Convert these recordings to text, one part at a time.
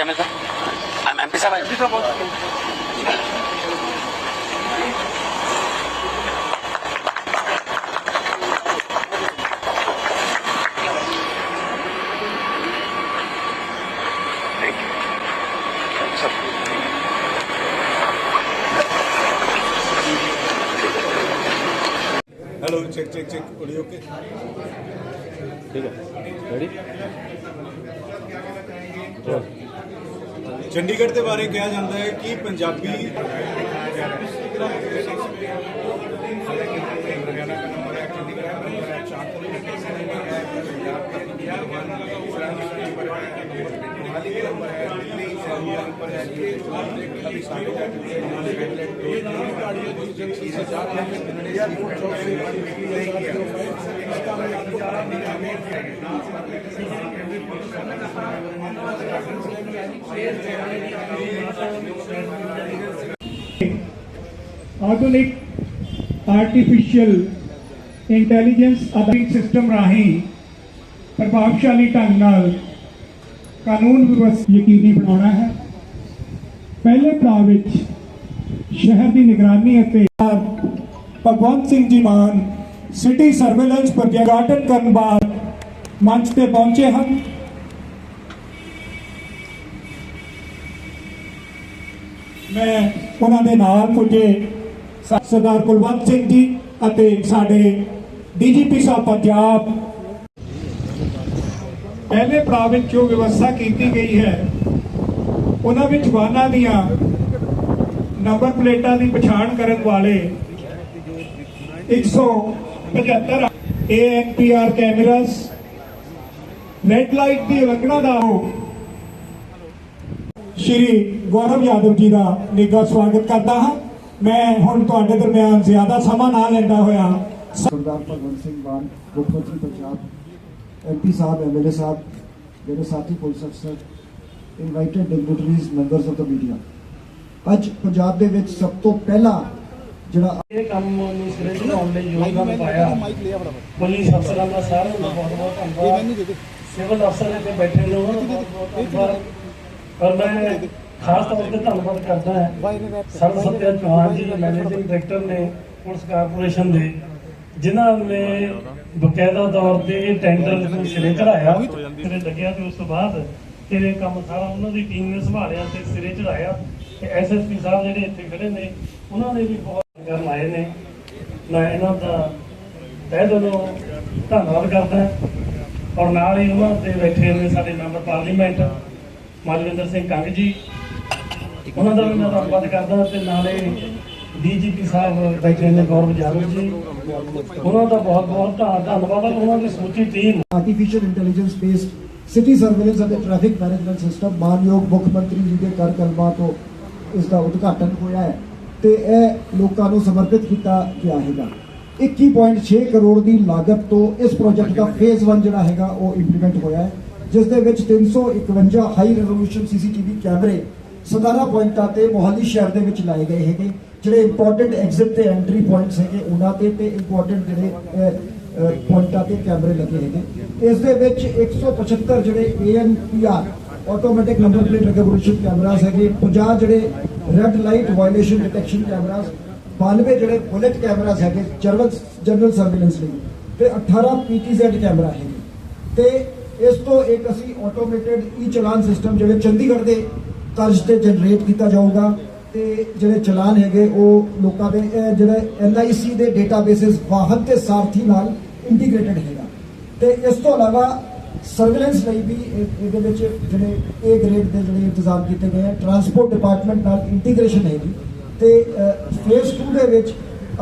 Sorry, I'm, I'm MP Sabah. MP Sabah. Hello check check check audio के ठीक है ready Chandigarh ਦੇ ਬਾਰੇ ਕਿਹਾ ਜਾਂਦਾ ਹੈ ਕਿ ਪੰਜਾਬੀ ਆਧੁਨਿਕ ਆਰਟੀਫੀਸ਼ੀਅਲ ਇੰਟੈਲੀਜੈਂਸ ਆਧਾਰਿਤ ਸਿਸਟਮ ਰਾਹੀਂ ਪ੍ਰਭਾਵਸ਼ਾਲੀ ਢੰਗ ਨਾਲ ਕਾਨੂੰਨ ਵਿਵਸਥਾ ਯਕੀਨੀ ਬਣਾਉਣਾ ਹੈ ਪਹਿਲੇ ਪੜਾਅ ਵਿੱਚ ਸ਼ਹਿਰ ਦੀ ਨਿਗਰਾਨੀ ਅਤੇ ਭਗਵੰਤ ਸਿੰਘ ਜੀ ਮਾਨ ਸਿਟੀ ਸਰਵੇਲੈਂਸ ਪ੍ਰੋਜੈਕਟ ਕਰਨ ਬਾਅਦ ਮੰਚ ਤੇ ਪਹੁੰਚੇ ਹਨ। ਮੈਂ ਉਹਨਾਂ ਦੇ ਨਾਲ ਪੁੱਜੇ ਸਰਦਾਰ ਕੁਲਵੰਤ ਸਿੰਘ ਜੀ ਅਤੇ ਸਾਡੇ ਡੀਜੀਪੀ ਸਾਹਿਬ ਪੰਜਾਬ। ਪਹਿਲੇ ਪੜਾਅ ਵਿੱਚ ਜੋ ਵਿਵਸਥਾ ਕੀਤੀ ਗਈ ਹੈ। ਉਹਨਾਂ ਵਿੱਚ ਵਾਹਨਾਂ ਦੀਆਂ ਨੰਬਰ ਪਲੇਟਾਂ ਦੀ ਪਛਾਣ ਕਰਨ ਵਾਲੇ 175 ਏਐਨਪੀਆਰ ਕੈਮਰਾਸ ਰੈੱਡ ਲਾਈਟ ਦੀ ਉਲੰਘਣਾ ਦਾ ਸ਼੍ਰੀ ਗੌਰਵ ਯਾਦਵ ਜੀ ਦਾ ਨਿੱਘਾ ਸਵਾਗਤ ਕਰਦਾ ਹਾਂ। ਮੈਂ ਹੁਣ ਤੁਹਾਡੇ ਦਰਮਿਆਨ ਜ਼ਿਆਦਾ ਸਮਾਂ ਨਾ ਲੈਂਦਾ ਹੋਇਆ। ਸਰਦਾਰ ਭਗਵੰਤ ਸਿੰਘ ਮਾਨ ਮੁੱਖ ਮੰਤਰੀ ਪੰਜਾਬ ਐਮਪੀ ਸਾਹਿਬ ਐਮਐਲਏ ਸਾਹਿਬ ਮੇਰੇ ਸਾਥੀ ਪੁਲਿਸ ਅਫਸਰ invited dignitaries members of the media ਅੱਜ ਪੰਜਾਬ ਦੇ ਵਿੱਚ ਸਭ ਤੋਂ ਪਹਿਲਾ ਜਿਹੜਾ ਇਹ ਕੰਮ ਨੂੰ ਸਿਰੇ ਚੜਾਉਣ ਲਈ ਯੋਗਦਾਨ ਪਾਇਆ। ਪੁਲਿਸ ਅਫਸਰਾਂ ਦਾ ਸਾਰਿਆਂ ਦਾ ਬਹੁਤ ਬਹੁਤ ਧੰਨਵਾਦ। ਸਿਵਲ ਅਫਸਰ ਇੱਥੇ ਬੈਠੇ ਨੇ ਉਹਨਾਂ ਦਾ ਬਹੁਤ ਬਹੁਤ ਪਰ ਮੈਂ ਖਾਸ ਤੌਰ ਤੇ ਧੰਨਵਾਦ ਕਰਦਾ ਹਾਂ sir Satya Chauhan ji managing director ਨੇ ਪੁਲਿਸ ਕਾਰਪੋਰੇਸ਼ਨ ਦੇ ਜਿਨ੍ਹਾਂ ਨੇ ਬਕਾਇਦਾ ਤੌਰ ਤੇ ਇਹ ਟੈਂਡਰ ਨੂੰ ਸਿਰੇ ਚੜਾਇਆ ਸਿਰੇ ਲੱਗਿਆ ਤੇ ਉਸ ਤੋਂ ਬਾਅਦ ਤੇਰੇ ਕੰਮ ਸਾਰਾ ਉਹਨਾਂ ਦੀ ਟੀਮ ਨੇ ਸੰਭਾਲਿਆ ਤੇ ਸਿਰੇ ਚੜਾਇਆ ਤੇ ਐਸਐਸਪੀ ਸਾਹਿਬ ਜਿਹੜੇ ਇੱਥੇ ਖੜੇ ਨੇ ਉਹਨਾਂ ਨੇ ਵੀ ਬਹੁਤ ਕਰਨ ਆਏ ਨੇ। ਮੈਂ ਇਹਨਾਂ ਦਾ ਤਹਿ ਦਿਲੋਂ ਧੰਨਵਾਦ ਕਰਦਾ ਔਰ ਨਾਲ ਹੀ ਉਹਨਾਂ ਤੇ ਬੈਠੇ ਨੇ ਸਾਡੇ ਮੈਂਬਰ ਪਾਰਲੀਮੈਂਟ, ਮਾਲਵਿੰਦਰ ਸਿੰਘ ਕੰਗ ਜੀ। ਉਹਨਾਂ ਦਾ ਵੀ ਮੈਂ ਧੰਨਵਾਦ ਕਰਦਾ ਤੇ ਨਾਲੇ ਡੀਜੀਪੀ ਸਾਹਿਬ ਬੈਠੇ ਨੇ, ਗੌਰਵ ਜਾਦਵ ਜੀ। ਉਹਨਾਂ ਦਾ ਬਹੁਤ ਬਹੁਤ ਧੰਨਵਾਦ ਉਹਨਾਂ ਦੀ ਸਮੁੱਚੀ team. Artificial intelligence based city surveillance ਅਤੇ ਟ੍ਰੈਫਿਕ ਮੈਨੇਜਮੈਂਟ ਸਿਸਟਮ ਮਾਨਯੋਗ ਮੁੱਖ ਮੰਤਰੀ ਜੀ ਦੇ ਕਰ ਕਲਮਾਂ ਤੋਂ ਇਸ ਦਾ ਉਦਘਾਟਨ ਹੋਇਆ ਹੈ ਤੇ ਇਹ ਲੋਕਾਂ ਨੂੰ ਸਮਰਪਿਤ ਕੀਤਾ ਗਿਆ ਹੈਗਾ 21.6 ਕਰੋੜ ਦੀ ਲਾਗਤ ਤੋਂ ਇਸ ਪ੍ਰੋਜੈਕਟ ਦਾ ਫੇਜ਼ 1 ਜਿਹੜਾ ਹੈਗਾ ਉਹ ਇੰਪਲੀਮੈਂਟ ਹੋਇਆ ਹੈ ਜਿਸ ਦੇ ਵਿੱਚ 351 ਹਾਈ ਰੈਜ਼ੋਲੂਸ਼ਨ ਸੀਸੀਟੀਵੀ ਕੈਮਰੇ 17 ਪੁਆਇੰਟਾਂ ਤੇ ਮੋਹਾਲੀ ਸ਼ਹਿਰ ਦੇ ਵਿੱਚ ਲਾਏ ਗਏ ਹੈਗੇ ਜਿਹੜੇ ਇੰਪੋਰਟੈਂਟ ਐਗਜ਼ਿਟ ਤੇ ਐਂਟਰੀ ਪੁਆਇੰਟਸ ਹੈਗੇ ਉਹਨਾਂ ਤੇ ਤੇ ਇੰਪੋਰਟੈਂਟ ਜਿਹੜੇ ਪੁਆਇੰਟਾਂ ਤੇ ਕੈਮਰੇ ਲੱਗੇ ਹੈਗੇ। ਇਸ ਦੇ ਵਿੱਚ 175 ਜਿਹੜੇ ANPR automatic number plate recognition cameras ਹੈਗੇ 50 ਜਿਹੜੇ red light violation detection cameras 92 ਜਿਹੜੇ ਬੁਲੇਟ ਕੈਮਰਾਸ ਹੈਗੇ ਜਨਰਲ ਜਨਰਲ ਸਰਵੇਲੈਂਸ ਲਈ, ਤੇ 18 ਪੀਟੀਜ਼ੈਡ ਕੈਮਰਾ ਹੈਗੇ। ਤੇ ਇਸ ਤੋਂ ਇੱਕ ਅਸੀਂ ਆਟੋਮੇਟਿਡ ਈ ਚਲਾਨ ਸਿਸਟਮ ਜਿਹੜੇ ਚੰਡੀਗੜ੍ਹ ਦੇ ਤਰਜ਼ ਤੇ ਜਨਰੇਟ ਕੀਤਾ ਜਾਊਗਾ, ਤੇ ਜਿਹੜੇ ਚਲਾਨ ਹੈਗੇ, ਉਹ ਲੋਕਾਂ ਦੇ, ਇਹ ਜਿਹੜੇ ਐਨਆਈਸੀ ਦੇ ਡੇਟਾਬੇਸਿਸ ਵਾਹਨ ਤੇ ਸਾਰਥੀ ਨਾਲ ਇੰਟੀਗ੍ਰੇਟਡ ਹੈਗਾ। ਤੇ ਇਸ ਤੋਂ ਇਲਾਵਾ ਸਰਵੇਲੈਂਸ ਲਈ ਵੀ ਇਹਦੇ ਵਿੱਚ ਜਿਹੜੇ ਏ ਗ੍ਰੇਡ ਦੇ ਜਿਹੜੇ ਇੰਤਜ਼ਾਮ ਕੀਤੇ ਗਏ ਹੈ ਟਰਾਂਸਪੋਰਟ ਡਿਪਾਰਟਮੈਂਟ ਨਾਲ ਇੰਟੀਗ੍ਰੇਸ਼ਨ ਹੈਗੀ। ਤੇ ਫੇਸ 2 ਦੇ ਵਿੱਚ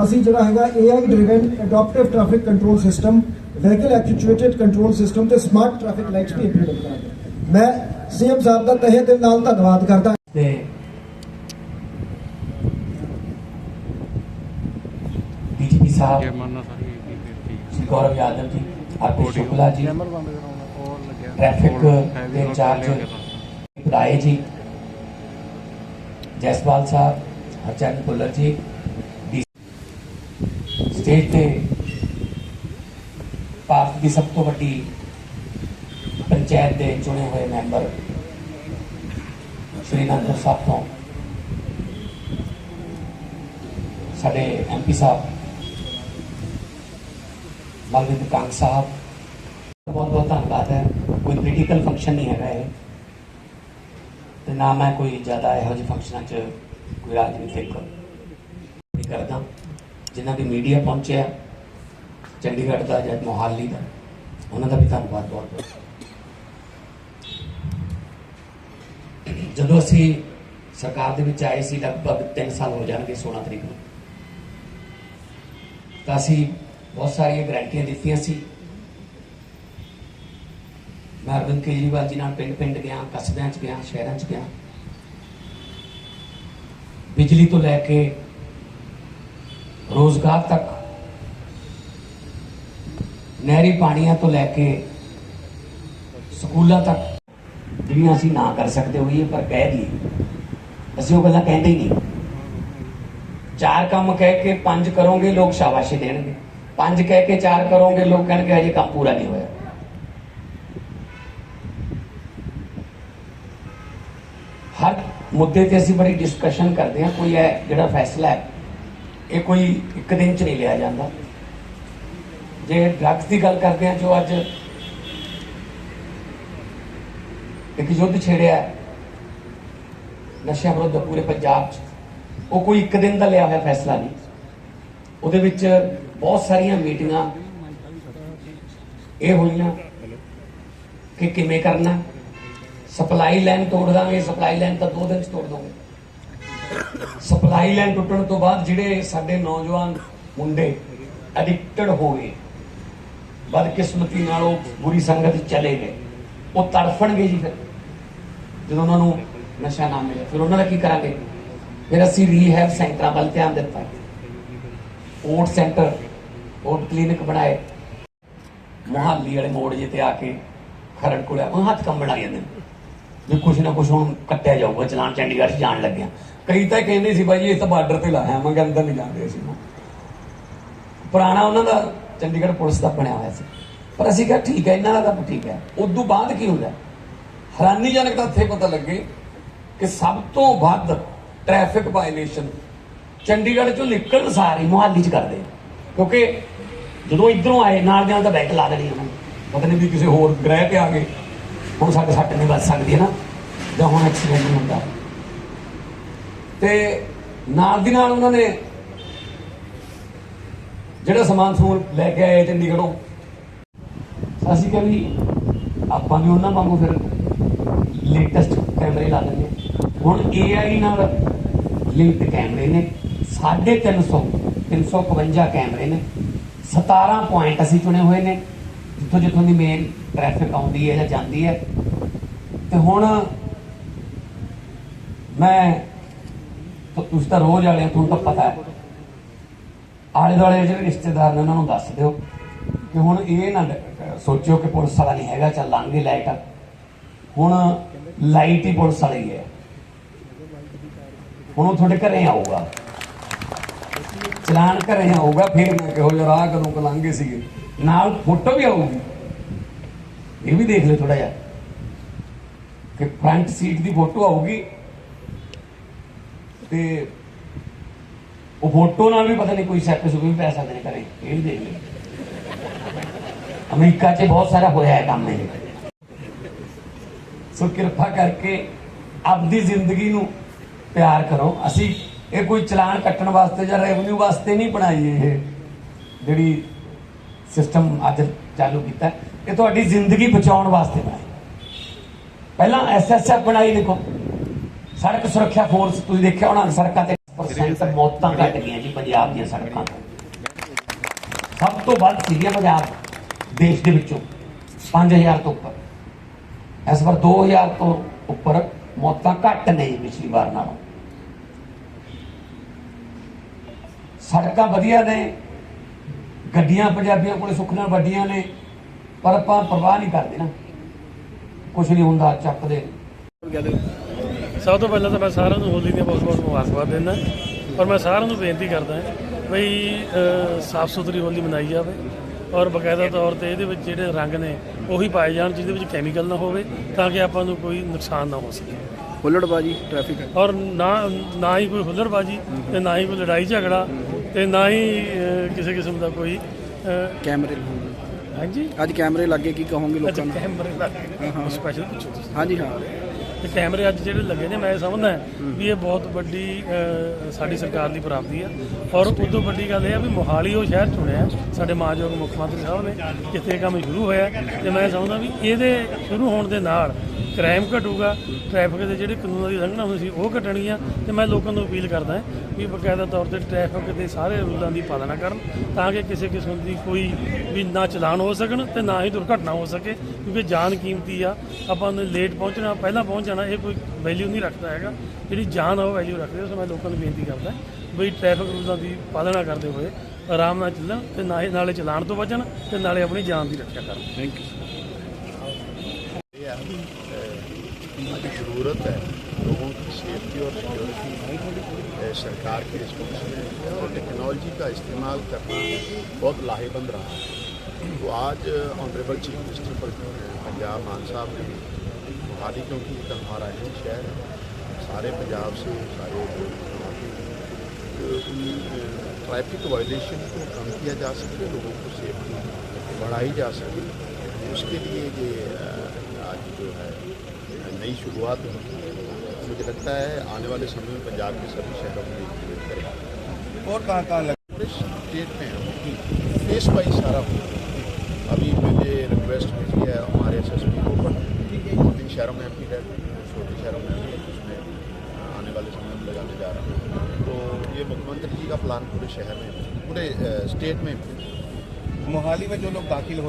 ਅਸੀਂ ਜਿਹੜਾ ਹੈਗਾ AI driven adaptive traffic control system vehicle actuated control system ਤੇ ਸਮਾਰਟ ਟ੍ਰੈਫਿਕ ਲਾਈਟਸ ਵੀ ਇੰਪਲੀਮੈਂਟ ਕਰਾਂਗੇ। ਮੈਂ ਸੀਐਮ ਸਾਹਿਬ ਦਾ ਤਹਿ ਦਿਲ ਨਾਲ ਧੰਨਵਾਦ ਕਰਦਾ ਤੇ ਡੀਜੀਪੀ ਸਾਹਿਬ ਗੌਰਵ ਯਾਦਵ ਜੀ ਆਪੇ ਸ਼ੁਕਲਾ ਜੀ ਟ੍ਰੈਫਿਕ ਦੇ ਚਾਰਜ ਰਾਏ ਜੀ ਜੈਸਪਾਲ ਸਾਹਿਬ આચાર્ય કોલરજી ਸਟੇਜ ਤੇ ਭਾਰਤ ਦੀ ਸਭ ਤੋਂ ਵੱਡੀ ਪੰਚਾਇਤ ਦੇ ਚੁਣੇ ਹੋਏ ਮੈਂਬਰ ਸ਼੍ਰੀ ਨੰਦਰ ਸਾਹਿਬ ਤੋਂ ਸਾਡੇ ਐਮਪੀ ਸਾਹਿਬ ਮਲਵਿੰਦ ਕਾਂਗ ਸਾਹਿਬ ਬਹੁਤ ਬਹੁਤ ਧੰਨਵਾਦ ਹੈ ਕੋਈ ਪੋਲੀਟੀਕਲ ਫੰਕਸ਼ਨ ਨਹੀਂ ਹੈਗਾ ਇਹ ਤੇ ਨਾ ਮੈਂ ਕੋਈ ਜ਼ਿਆਦਾ ਇਹੋ ਜਿਹੇ ਫੰਕਸ਼ਨਾਂ 'ਚ ਕੋਈ ਰਾਜਨੀਤਿਕ ਨਹੀਂ ਕਰਦਾ। ਜਿਨ੍ਹਾਂ ਦੀ ਮੀਡੀਆ ਪਹੁੰਚਿਆ, ਚੰਡੀਗੜ੍ਹ ਦਾ ਜਾਂ ਮੋਹਾਲੀ ਦਾ, ਉਹਨਾਂ ਦਾ ਵੀ ਧੰਨਵਾਦ ਬਹੁਤ ਬਹੁਤ। ਜਦੋਂ ਅਸੀਂ ਸਰਕਾਰ ਦੇ ਵਿੱਚ ਆਏ ਸੀ, ਲਗਭਗ 3 ਸਾਲ ਹੋ ਜਾਣਗੇ 16 ਤਰੀਕ ਨੂੰ। ਤਾਂ ਅਸੀਂ ਬਹੁਤ ਸਾਰੀਆਂ ਗਰੰਟੀਆਂ ਦਿੱਤੀਆਂ ਸੀ। ਮੈਂ ਅਰਵਿੰਦ ਕੇਜਰੀਵਾਲ ਜੀ ਨਾਲ ਪਿੰਡ ਪਿੰਡ ਗਿਆ, ਕਸਬਿਆਂ 'ਚ ਗਿਆ, ਸ਼ਹਿਰਾਂ 'ਚ ਗਿਆ। ਬਿਜਲੀ ਤੋਂ ਲੈ ਕੇ ਰੋਜ਼ਗਾਰ ਤੱਕ, ਨਹਿਰੀ ਪਾਣੀਆਂ ਤੋਂ ਲੈ ਕੇ ਸਕੂਲਾਂ ਤੱਕ ਜਿਹੜੀਆਂ ਅਸੀਂ ਨਾ ਕਰ ਸਕਦੇ ਹੋਈਏ, ਪਰ ਕਹਿ ਦਈਏ। ਅਸੀਂ ਉਹ ਗੱਲਾਂ ਕਹਿੰਦੇ ਹੀ ਨਹੀਂ। ਚਾਰ ਕੰਮ ਕਹਿ ਕੇ ਪੰਜ ਕਰੋਗੇ, ਲੋਕ ਸ਼ਾਬਾਸ਼ੀ ਦੇਣਗੇ। ਪੰਜ ਕਹਿ ਕੇ ਚਾਰ ਕਰੋਗੇ, ਲੋਕ ਕਹਿਣਗੇ ਅਜੇ ਕੰਮ ਪੂਰਾ ਨਹੀਂ ਹੋਇਆ ਹਰ ਮੁੱਦੇ ਤੇ ਅਸੀਂ ਬੜੀ ਡਿਸਕਸ਼ਨ ਕਰਦੇ ਹਾਂ। ਕੋਈ ਹੈ ਜਿਹੜਾ ਫੈਸਲਾ ਹੈ ਇਹ ਕੋਈ ਇੱਕ ਦਿਨ ਚ ਨਹੀਂ ਲਿਆ ਜਾਂਦਾ। ਜੇ ਡਰੱਗਸ ਦੀ ਗੱਲ ਕਰਦੇ ਹਾਂ ਜੋ ਅੱਜ ਇੱਕ ਯੁੱਧ ਛੇੜਿਆ ਹੈ, ਨਸ਼ਿਆਂ ਵਿਰੁੱਧ ਪੂਰੇ ਪੰਜਾਬ 'ਚ ਉਹ ਕੋਈ ਇੱਕ ਦਿਨ ਦਾ ਲਿਆ ਹੋਇਆ ਫੈਸਲਾ ਨਹੀਂ। ਉਹਦੇ ਵਿੱਚ ਬਹੁਤ ਸਾਰੀਆਂ ਮੀਟਿੰਗਾਂ ਇਹ ਹੋਈਆਂ ਕਿ ਕਿਵੇਂ ਕਰਨਾ ਸਪਲਾਈ ਲਾਈਨ ਤੋੜ ਦਾਂਗੇ, ਸਪਲਾਈ ਲਾਈਨ ਤਾਂ ਦੋ ਦਿਨ 'ਚ ਤੋੜ ਦੋਗੇ। ਸਪਲਾਈ ਲਾਈਨ ਟੁੱਟਣ ਤੋਂ ਬਾਅਦ ਜਿਹੜੇ ਸਾਡੇ ਨੌਜਵਾਨ ਮੁੰਡੇ ਐਡਿਕਟਡ ਹੋ ਗਏ, ਬਦਕਿਸਮਤੀ ਨਾਲ ਉਹ ਬੁਰੀ ਸੰਗਤ 'ਚ ਚਲੇ ਗਏ, ਉਹ ਤੜਫਣਗੇ ਜੀ ਫਿਰ। ਜਦੋਂ ਉਹਨਾਂ ਨੂੰ ਨਸ਼ਾ ਨਾ ਮਿਲੇ, ਫਿਰ ਉਹਨਾਂ ਦਾ ਕੀ ਕਰਾਂਗੇ? ਫਿਰ ਅਸੀਂ ਰੀਹੈਬ ਸੈਂਟਰਾਂ ਵੱਲ ਧਿਆਨ ਦਿੱਤਾ। ਓਟ ਸੈਂਟਰ ਓਟ ਕਲੀਨਿਕ ਬਣਾਏ। ਮੁਹਾਲੀ ਵਾਲੇ ਮੋੜ ਜੇ ਤੇ ਆ ਕੇ ਖਰੜ ਕੋਲ ਉਹ ਹੱਥ ਕੰਮ ਲੱਗ ਜਾਂਦੇ ਨੇ। ਵੀ ਕੁਛ ਨਾ ਕੁਛ ਹੁਣ ਕੱਟਿਆ ਜਾਊਗਾ, ਚਲਾਨ ਚੰਡੀਗੜ੍ਹ 'ਚ ਜਾਣ ਲੱਗਿਆ। ਕਈ ਤਾਂ ਕਹਿੰਦੇ ਸੀ ਬਾਈ, ਇਹ ਤਾਂ ਬਾਰਡਰ ਤੇ ਲਾਇਆ ਮੈਂ ਅੰਦਰ ਨਹੀਂ ਜਾਂਦੇ ਅਸੀਂ ਪੁਰਾਣਾ ਉਹਨਾਂ ਦਾ ਚੰਡੀਗੜ੍ਹ ਪੁਲਿਸ ਦਾ ਬਣਿਆ ਹੋਇਆ ਸੀ। ਪਰ ਅਸੀਂ ਕਿਹਾ ਠੀਕ ਹੈ, ਇਹਨਾਂ ਦਾ ਤਾਂ ਠੀਕ ਹੈ। ਉਦੋਂ ਬਾਅਦ ਕੀ ਹੁੰਦਾ? ਹੈਰਾਨੀਜਨਕ ਤਾਂ ਇੱਥੇ ਪਤਾ ਲੱਗੇ ਕਿ ਸਭ ਤੋਂ ਵੱਧ ਟ੍ਰੈਫਿਕ ਵਾਇਲੇਸ਼ਨ ਚੰਡੀਗੜ੍ਹ ਚੋਂ ਨਿਕਲਣ ਸਾਰੀ ਮੁਹਾਲੀ ਚ ਕਰਦੇ। ਕਿਉਂਕਿ ਜਦੋਂ ਇਧਰੋਂ ਆਏ, ਨਾਲ ਦੇ ਨਾਲ ਤਾਂ ਬੈਕ ਲਾ ਦੇਣੀ ਉਹਨਾਂ ਨੇ। ਪਤਾ ਨਹੀਂ ਵੀ ਕਿਸੇ ਹੋਰ ਗ੍ਰਹਿ ਤੇ ਆ ਗਏ। ਹੁਣ ਸਾਡੇ ਸੱਟ ਨਹੀਂ ਵੱਜ ਸਕਦੀ ਹੈ ਨਾ, ਜਾਂ ਹੁਣ ਐਕਸੀਡੈਂਟ ਨਹੀਂ ਹੁੰਦਾ। ਤੇ ਨਾਲ ਦੀ ਨਾਲ ਉਹਨਾਂ ਨੇ ਜਿਹੜਾ ਸਮਾਨ ਸਮੂਨ ਲੈ ਕੇ ਆਏ ਚੰਡੀਗੜ੍ਹੋਂ ਅਸੀਂ ਕਿਹਾ ਵੀ ਆਪਾਂ ਵੀ ਉਹਨਾਂ ਵਾਂਗੂ ਫਿਰ ਲੇਟੈਸਟ ਕੈਮਰੇ ਲਾ ਦਿੰਦੇ ਹਾਂ। ਹੁਣ AI ਨਾਲ ਲਿੰਕਡ ਕੈਮਰੇ ਨੇ 350 352 ਕੈਮਰੇ ਨੇ 17 ਪੁਆਇੰਟ ਅਸੀਂ ਚੁਣੇ ਹੋਏ ਨੇ। ਜਿੱਥੋਂ ਜਿੱਥੋਂ ਦੀ ਮੇਨ ਟ੍ਰੈਫਿਕ ਆਉਂਦੀ ਹੈ ਜਾਂ ਜਾਂਦੀ ਹੈ। ਤੇ ਹੁਣ ਮੈਂ ਤੁਸੀਂ ਤਾਂ ਰੋਜ਼ ਵਾਲੇ ਤੁਹਾਨੂੰ ਤਾਂ ਪਤਾ ਹੈ। ਆਲੇ ਦੁਆਲੇ ਜਿਹੜੇ ਰਿਸ਼ਤੇਦਾਰ ਨੇ ਉਹਨਾਂ ਨੂੰ ਦੱਸ ਦਿਓ ਕਿ ਹੁਣ ਇਹ ਨਾ ਸੋਚਿਓ ਕਿ ਪੁਲਿਸ ਵਾਲਾ ਨਹੀਂ ਹੈਗਾ ਚੱਲ ਲੰਘੇ ਲਾਈਟ ਹੁਣ ਲਾਈਟ ਹੀ ਪੁਲਿਸ ਵਾਲੀ ਹੈ। ਹੁਣ ਉਹ ਤੁਹਾਡੇ ਘਰੇ ਆਊਗਾ। ਚਲਾਨ ਘਰੇ ਆਊਗਾ, ਫਿਰ ਮੈਂ ਕਿਹੋ ਜਿਹਾ ਰਾਹ ਕਦੋਂ ਕਲਾਂਗੇ ਸੀਗੇ। ਨਾਲ ਫੋਟੋ ਵੀ ਆਊਗੀ। ਇਹ ਵੀ ਦੇਖ ਲਿਓ ਥੋੜਾ ਜਿਹਾ ਕਿ ਫਰੰਟ ਸੀਟ ਦੀ ਫੋਟੋ ਆਊਗੀ ਤੇ ਉਹ ਫੋਟੋ ਨਾਲ ਵੀ ਪਤਾ ਨਹੀਂ ਕੋਈ ਸੈੱਟ ਸੁਭੀ ਪੈ ਸਕਦੇ ਨੇ ਕਰੇ ਇਹ ਵੀ ਦੇਖ ਲਿਓ ਅਮਰੀਕਾ 'ਚ ਬਹੁਤ ਸਾਰਾ ਹੋਇਆ ਹੈ ਕੰਮ ਇਹ। ਸੋ ਕਿਰਪਾ ਕਰਕੇ ਆਪਦੀ ਜ਼ਿੰਦਗੀ ਨੂੰ ਪਿਆਰ ਕਰੋ। ਅਸੀਂ ਇਹ ਕੋਈ ਚਲਾਨ ਕੱਟਣ ਵਾਸਤੇ ਜਾਂ ਰੈਵਨਿਊ ਵਾਸਤੇ ਨਹੀਂ ਬਣਾਈ ਇਹ ਜਿਹੜੀ ਸਿਸਟਮ ਅੱਜ ਚਾਲੂ ਕੀਤਾ ਇਹ ਤੁਹਾਡੀ ਜ਼ਿੰਦਗੀ ਬਚਾਉਣ ਵਾਸਤੇ ਬਣਾਈ। ਪਹਿਲਾਂ ਐਸਐਸਐਫ ਬਣਾਈ ਦੇਖੋ। ਸੜਕ ਸੁਰੱਖਿਆ ਫੋਰਸ ਤੁਸੀਂ ਦੇਖਿਆ ਹੋਣਾ ਸੜਕਾਂ ਤੇ ਪਰਸੈਂਟ ਮੌਤਾਂ ਘਟ ਗਈਆਂ ਜੀ ਪੰਜਾਬ ਦੀਆਂ ਸੜਕਾਂ ਤੋਂ। ਸਭ ਤੋਂ ਵੱਧ ਸੀਗੀਆਂ ਪੰਜਾਬ ਦੇਸ਼ ਦੇ ਵਿੱਚੋਂ 5000 ਤੋਂ ਉੱਪਰ। ਇਸ ਵਾਰ 2000 ਤੋਂ ਉੱਪਰ ਮੌਤਾਂ ਘੱਟ ਨੇ ਜੀ ਪਿਛਲੀ ਵਾਰ ਨਾਲੋਂ। ਸੜਕਾਂ ਵਧੀਆ ਨੇ ਗੱਡੀਆਂ ਪੰਜਾਬੀਆਂ ਕੋਲੇ ਸੁੱਖ ਨਾਲ ਵੱਡੀਆਂ ਨੇ ਪਰ ਆਪਾਂ ਪਰਵਾਹ ਨਹੀਂ ਕਰਦੇ ਨਾ। ਕੁਝ ਨਹੀਂ ਹੁੰਦਾ ਚੱਕਦੇ। ਸਭ ਤੋਂ ਪਹਿਲਾਂ ਤਾਂ ਮੈਂ ਸਾਰਿਆਂ ਨੂੰ ਹੋਲੀ ਦੀਆਂ ਬਹੁਤ ਬਹੁਤ ਮੁਬਾਰਕਬਾਦ ਦਿੰਦਾ ਔਰ ਮੈਂ ਸਾਰਿਆਂ ਨੂੰ ਬੇਨਤੀ ਕਰਦਾ ਬਈ ਸਾਫ਼ ਸੁਥਰੀ ਹੋਲੀ ਮਨਾਈ ਜਾਵੇ ਔਰ ਬਕਾਇਦਾ ਤੌਰ ਤੇ ਇਹਦੇ ਵਿੱਚ ਜਿਹੜੇ ਰੰਗ ਨੇ ਉਹੀ ਪਾਏ ਜਾਣ ਜਿਹਦੇ ਵਿੱਚ ਕੈਮੀਕਲ ਨਾ ਹੋਵੇ ਤਾਂ ਕਿ ਆਪਾਂ ਨੂੰ ਕੋਈ ਨੁਕਸਾਨ ਨਾ ਹੋ ਸਕੇ। ਹੁੱਲੜਬਾਜੀ ਟ੍ਰੈਫਿਕ ਔਰ ਨਾ ਨਾ ਹੀ ਕੋਈ ਹੁੱਲੜਬਾਜੀ ਤੇ ਨਾ ਹੀ ਕੋਈ ਲੜਾਈ ਝਗੜਾ ਤੇ ਨਾ ਹੀ ਅਹ, ਕਿਸੇ ਕਿਸਮ ਦਾ ਕੋਈ ਅਹ, ਕੈਮਰੇ ਹਾਂਜੀ? ਅੱਜ ਕੈਮਰੇ ਲੱਗੇ ਕੀ ਕਹੋਗੇ ਲੋਕਾਂ ਨੂੰ? ਕੈਮਰੇ ਲੱਗੇ ਸਪੈਸ਼ਲ ਪੁੱਛੋ ਤੁਸੀਂ। ਹਾਂਜੀ ਹਾਂ। ਤੇ ਕੈਮਰੇ ਅੱਜ ਜਿਹੜੇ ਲੱਗੇ ਨੇ ਮੈਂ ਸਮਝਦਾ ਵੀ ਇਹ ਬਹੁਤ ਵੱਡੀ ਸਾਡੀ ਸਰਕਾਰ ਦੀ ਪ੍ਰਾਪਤੀ ਆ। ਔਰ ਉਦੋਂ ਵੱਡੀ ਗੱਲ ਇਹ ਆ ਵੀ ਮੋਹਾਲੀ ਉਹ ਸ਼ਹਿਰ ਚੁਣਿਆ। ਸਾਡੇ ਮਾਨਯੋਗ ਮੁੱਖ ਮੰਤਰੀ ਸਾਹਿਬ ਨੇ ਜਿੱਥੇ ਇਹ ਕੰਮ ਸ਼ੁਰੂ ਹੋਇਆ। ਤੇ ਮੈਂ ਸਮਝਦਾ ਵੀ ਇਹਦੇ ਸ਼ੁਰੂ ਹੋਣ ਦੇ ਨਾਲ ਕ੍ਰਾਈਮ ਘਟੂਗਾ ਟ੍ਰੈਫਿਕ ਦੇ ਜਿਹੜੇ ਕਾਨੂੰਨਾਂ ਦੀ ਉਲੰਘਣਾ ਹੁੰਦੀ ਸੀ, ਉਹ ਘਟਣਗੀਆਂ ਤੇ ਮੈਂ ਲੋਕਾਂ ਨੂੰ ਅਪੀਲ ਕਰਦਾ ਹਾਂ ਵੀ ਬਕਾਇਦਾ ਤੌਰ ਤੇ ਟ੍ਰੈਫਿਕ ਦੇ ਸਾਰੇ ਰੂਲਾਂ ਦੀ ਪਾਲਣਾ ਕਰਨ ਤਾਂ ਕਿ ਕਿਸੇ ਕਿਸਮ ਦੀ ਕੋਈ ਵੀ ਨਾ ਚਲਾਨ ਹੋ ਸਕਣ ਤੇ ਨਾ ਹੀ ਦੁਰਘਟਨਾ ਹੋ ਸਕੇ, ਕਿਉਂਕਿ ਜਾਨ ਕੀਮਤੀ ਆ। ਆਪਾਂ ਨੂੰ ਲੇਟ ਪਹੁੰਚਣਾ, ਪਹਿਲਾਂ ਪਹੁੰਚ ਜਾਣਾ, ਇਹ ਕੋਈ ਵੈਲਿਊ ਨਹੀਂ ਰੱਖਦਾ ਹੈਗਾ। ਜਿਹੜੀ ਜਾਨ ਆ ਉਹ ਵੈਲਿਊ ਰੱਖਦੇ ਉਸ ਮੈਂ ਲੋਕਾਂ ਨੂੰ ਬੇਨਤੀ ਕਰਦਾ ਵੀ ਟ੍ਰੈਫਿਕ ਰੂਲਾਂ ਦੀ ਪਾਲਣਾ ਕਰਦੇ ਹੋਏ ਆਰਾਮ ਨਾਲ ਚੱਲਣ ਤੇ ਨਾ ਹੀ ਨਾਲੇ ਚਲਾਨ ਤੋਂ ਬਚਣ ਤੇ ਨਾਲੇ ਆਪਣੀ ਜਾਨ ਦੀ ਰੱਖਿਆ ਕਰਨ। ਥੈਂਕ ਯੂ आज ज़रूरत है, लोगों की सेफ्टी और सिक्योरिटी सरकार की रिस्पॉन्सिबिलिटी है और टेक्नोलॉजी का इस्तेमाल करना बहुत लाहेबंद रहा है। तो आज ऑनरेबल चीफ मिनिस्टर पर पंजाब मान साहब ने मोहाली क्योंकि एक हमारा अहम शहर है, सारे पंजाब से सारे ट्रैफ़िक वायलेशन को कम किया जा सके, लोगों को सेफ्टी बढ़ाई जा सके। उसके लिए ये आज जो है नई शुरुआत मुझे लगता है आने वाले समय में पंजाब के सभी शहरों में ये करेगा। और कहाँ कहाँ लगे पूरे स्टेट में फेस बाई सारा होगा अभी मुझे रिक्वेस्ट भेजी है हमारे एस एस पी को पर तीन शहरों में भी है छोटे शहरों में भी है उसमें आने वाले समय में लगाने जा रहा हूँ। तो ये मुख्यमंत्री जी का प्लान पूरे शहर में पूरे स्टेट में मोहाली में जो लोग दाखिल हो